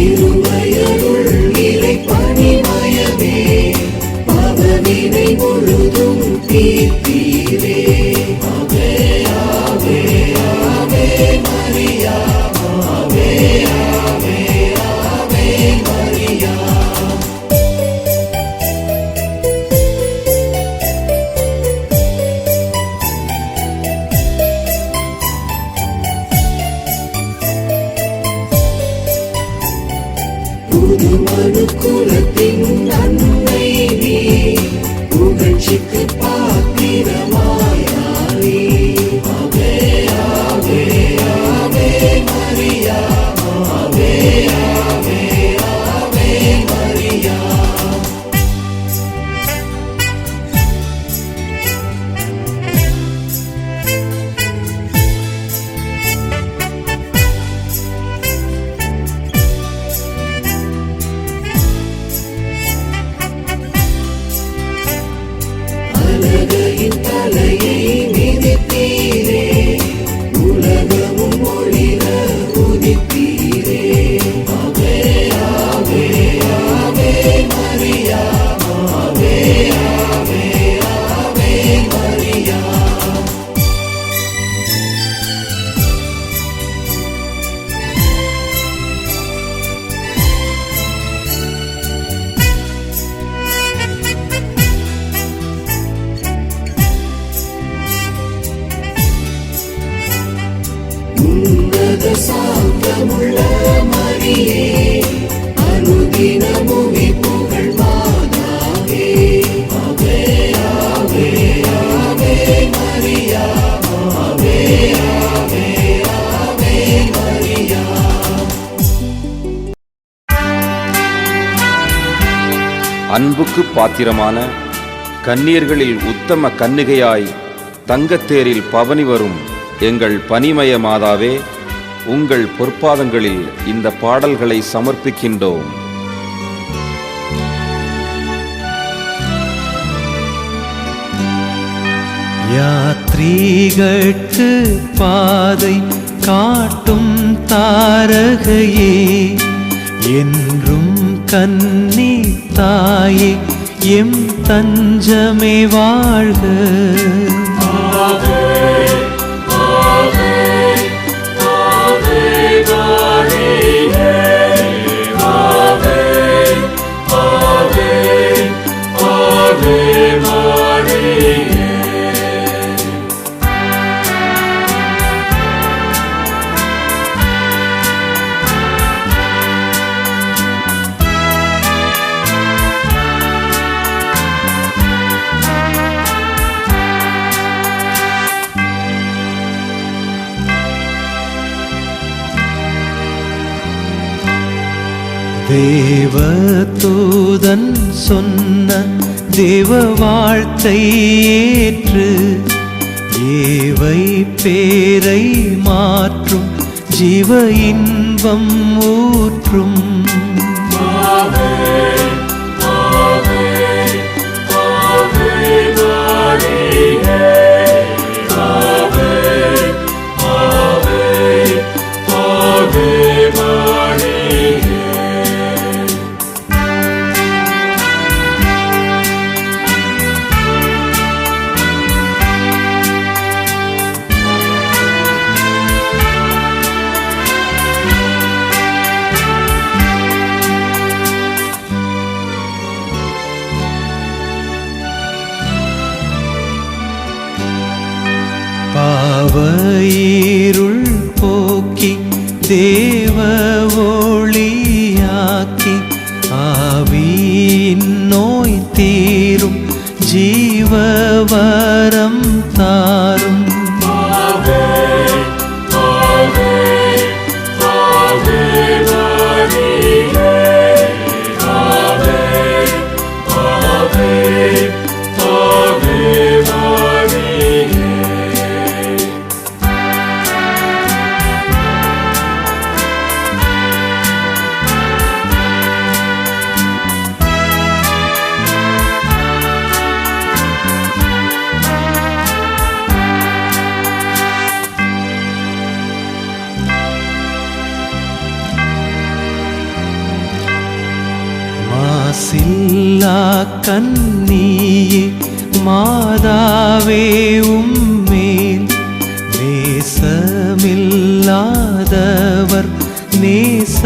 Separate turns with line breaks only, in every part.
you. உன்னத சாந்தமுள்ள மரியே புகழ் மாதாவே மரியா மரியா
அன்புக்கு பாத்திரமான கன்னியர்களில் உத்தம கன்னிகையாய் தங்கத்தேரில் பவனி வரும் எங்கள் பனிமய மாதாவே உங்கள் பொற்பாதங்களில் இந்த பாடல்களை சமர்ப்பிக்கின்றோம்.
யாத்ரீகட்கு பாதை காட்டும் தாரகையே என்றும் கன்னி தாயே எம் தஞ்சமே வாழ்க. தேவதூதன் சொன்ன தேவ வாழ்த்தை ஏற்று ஏவை பேரை மாற்றும் ஜீவ இன்பம் ஊற்றும். பாவையிருள் போக்கி தேவ ஒளியாக்கி ஆவியின் நோய் தீரும் ஜீவ கன்னியே மாதாவே உம்மேல் நேசமில்லாதவர்
நேச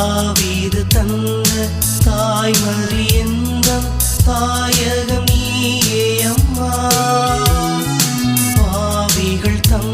தாவீது தந்த தாய்மறி எந்த தாயகம் நீயே அம்மா. பாவிகள்
தம்